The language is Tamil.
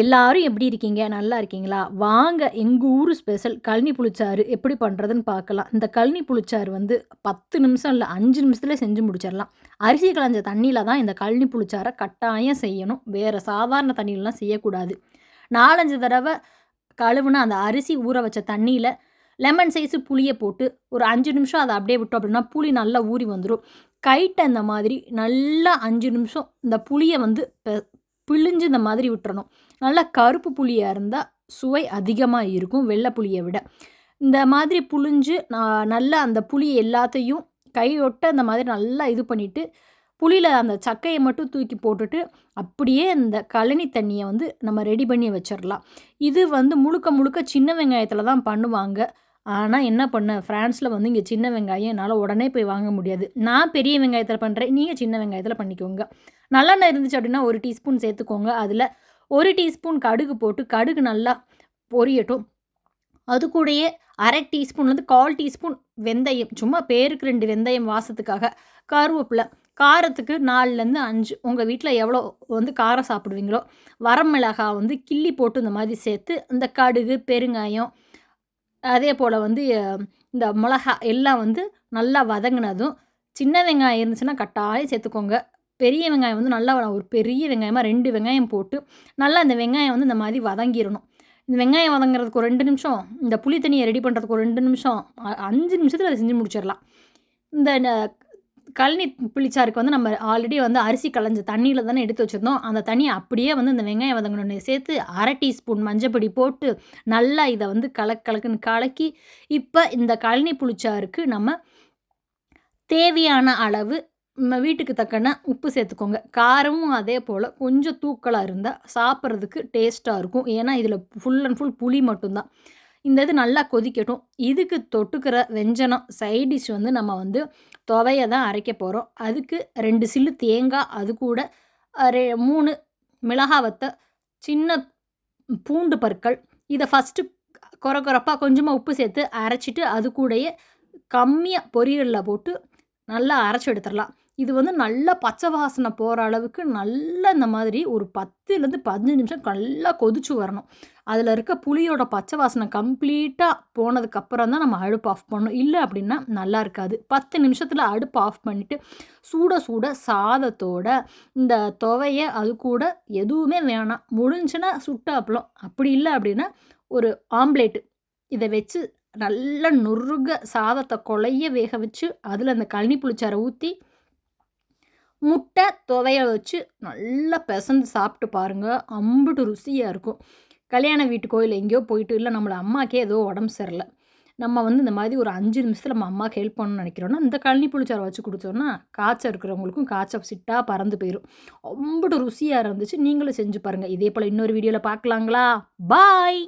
எல்லாரும் எப்படி இருக்கீங்க? நல்லா இருக்கீங்களா? வாங்க எங்கள் ஊர் ஸ்பெஷல் கழனி புளிச்சாறு எப்படி பண்ணுறதுன்னு பார்க்கலாம். இந்த கழனி புளிச்சாறு வந்து 10 நிமிஷம் இல்லை அஞ்சு நிமிஷத்துல செஞ்சு முடிச்சிடலாம். அரிசி களைஞ்ச தண்ணியில் தான் இந்த கழனி புளிச்சாரை கட்டாயம் செய்யணும். வேறு சாதாரண தண்ணியிலலாம் செய்யக்கூடாது. நாலஞ்சு தடவை கழுவுன அந்த அரிசி ஊற வச்ச தண்ணியில் லெமன் சைஸு புளியை போட்டு ஒரு அஞ்சு நிமிஷம் அதை அப்படியே விட்டோம் அப்படின்னா, புளி நல்லா ஊறி வந்துடும் கைட்டை இந்த மாதிரி நல்லா அஞ்சு நிமிஷம் இந்த புளியை வந்து பிழிஞ்சு இந்த மாதிரி விட்டுறணும். நல்லா கருப்பு புளியாக இருந்தால் சுவை அதிகமாக இருக்கும், வெள்ளை புளியை விட. இந்த மாதிரி புழிஞ்சு நான் நல்லா அந்த புளி எல்லாத்தையும் கையொட்ட அந்த மாதிரி நல்லா இது பண்ணிவிட்டு புளியில் அந்த சக்கையை மட்டும் தூக்கி போட்டுட்டு, அப்படியே அந்த கழனி தண்ணியை வந்து நம்ம ரெடி பண்ணி வச்சிடலாம் இது வந்து முழுக்க முழுக்க சின்ன வெங்காயத்தில் தான் பண்ணுவாங்க. ஆனால் என்ன பண்ண, ஃப்ரான்ஸில் வந்து இங்கே சின்ன வெங்காயம் என்னால் உடனே போய் வாங்க முடியாது. நான் பெரிய வெங்காயத்தில் பண்ணுறேன் நீங்கள் சின்ன வெங்காயத்தில் பண்ணிக்கோங்க. நல்லெண்ணெய் இருந்துச்சு அப்படின்னா ஒரு டீஸ்பூன் சேர்த்துக்கோங்க. அதில் ஒரு டீஸ்பூன் கடுகு போட்டு, கடுகு நல்லா பொரியட்டும். அது கூடயே அரை டீஸ்பூன்லேருந்து 1/4 டீஸ்பூன் வெந்தயம். சும்மா பேருக்கு ரெண்டு வெந்தயம் வாசத்துக்காக. கருவேப்பிலை காரத்துக்கு நாலுலேருந்து அஞ்சு உங்கள் வீட்டில் எவ்வளோ வந்து காரம் சாப்பிடுவீங்களோ, வரமிளகா வந்து கிள்ளி போட்டு இந்த மாதிரி சேர்த்து, இந்த கடுகு, பெருங்காயம், அதே போல் வந்து இந்த மிளகா எல்லாம் வந்து நல்லா வதங்கினதும் சின்ன வெங்காயம் இருந்துச்சுன்னா கட்டாயம் சேர்த்துக்கோங்க. பெரிய வெங்காயம் வந்து நல்லா ஒரு பெரிய வெங்காயமாக ரெண்டு வெங்காயம் போட்டு, நல்லா இந்த வெங்காயம் வந்து இந்த மாதிரி வதங்கிடணும் இந்த வெங்காயம் வதங்குறதுக்கு ஒரு ரெண்டு நிமிஷம், இந்த புளி தண்ணியை ரெடி பண்ணுறதுக்கு ஒரு ரெண்டு நிமிஷம், அ 5 நிமிஷத்துல அத செஞ்சு முடிச்சிடலாம் இந்த கழனி புளிச்சாறுக்கு வந்து நம்ம ஆல்ரெடி வந்து அரிசி களைஞ்ச தண்ணியில் தானே எடுத்து வச்சிருந்தோம். அந்த தண்ணியை அப்படியே வந்து இந்த வெங்காயம் வதங்கணுன்னு சேர்த்து அரை டீஸ்பூன் மஞ்சப்பொடி போட்டு, நல்லா இதை வந்து கலக்கு கலக்குன்னு கலக்கி, இப்போ இந்த கழனி புளிச்சாறுக்கு நம்ம தேவையான அளவு நம்ம வீட்டுக்கு தக்கன உப்பு சேர்த்துக்கோங்க. காரமும் அதே போல் கொஞ்சம் தூக்கலாக இருந்தால் சாப்பிட்றதுக்கு டேஸ்ட்டாக இருக்கும். ஏன்னா இதில் ஃபுல் அண்ட் ஃபுல் புளி மட்டும்தான் இந்த இது நல்லா கொதிக்கட்டும். இதுக்கு தொட்டுக்கிற வெஞ்சனம் சைட் டிஷ் வந்து நம்ம வந்து துவையை தான் அரைக்க போகிறோம் அதுக்கு ரெண்டு சில்லு தேங்காய் அது கூட அ ரெ 3 வத்த, சின்ன பூண்டு பற்கள். இதை ஃபஸ்ட்டு கொர கொரப்பா கொஞ்சமாக உப்பு சேர்த்து அரைச்சிட்டு, அது கூடயே கம்மியாக பொரியலில் போட்டு நல்லா அரைச்சி எடுத்துடலாம் இது வந்து நல்லா பச்சை வாசனை போகிற அளவுக்கு நல்லா இந்த மாதிரி ஒரு 10லேருந்து 15 நிமிஷம் நல்லா கொதிச்சு வரணும். அதில் இருக்க புளியோட பச்சை வாசனை கம்ப்ளீட்டாக போனதுக்கப்புறம் தான் நம்ம அடுப்பு ஆஃப் பண்ணணும். இல்லை அப்படின்னா நல்லா இருக்காது. பத்து நிமிஷத்தில் அடுப்பு ஆஃப் பண்ணிவிட்டு சூட சூட சாதத்தோட இந்த துவையை அது கூட எதுவுமே வேணாம். முடிஞ்சுன்னா சுட்ட அப்பளம். அப்படி இல்லை அப்படின்னா, ஒரு ஆம்லேட்டு இதை வச்சு நல்லா நொறுக சாதத்தை கொலைய வேக வச்சு, அதில் இந்த கழனி புளிச்சாரை ஊற்றி முட்டை, துவைய வச்சு நல்லா பிசந்து சாப்பிட்டு பாருங்க. அம்புட்டு ருசியாக இருக்கும். கல்யாண வீட்டுக்கோ, இல்லை எங்கேயோ போயிட்டு, இல்லை நம்மளை அம்மாக்கே ஏதோ உடம்பு சரியில்லை நம்ம வந்து இந்த மாதிரி ஒரு அஞ்சு நிமிஷத்தில் நம்ம அம்மாவுக்கு ஹெல்ப் பண்ணணும்னு நினைக்கிறோன்னா இந்த கழனி புளிச்சாற வச்சு கொடுத்தோன்னா காய்ச்சல் இருக்கிறவங்களுக்கும் காய்ச்சல் சிட்டாக பறந்து போயிடும் ரொம்ப ருசியாக இருந்துச்சு. நீங்களும் செஞ்சு பாருங்கள் இதே போல் இன்னொரு வீடியோவில் பார்க்கலாங்களா? பாய்.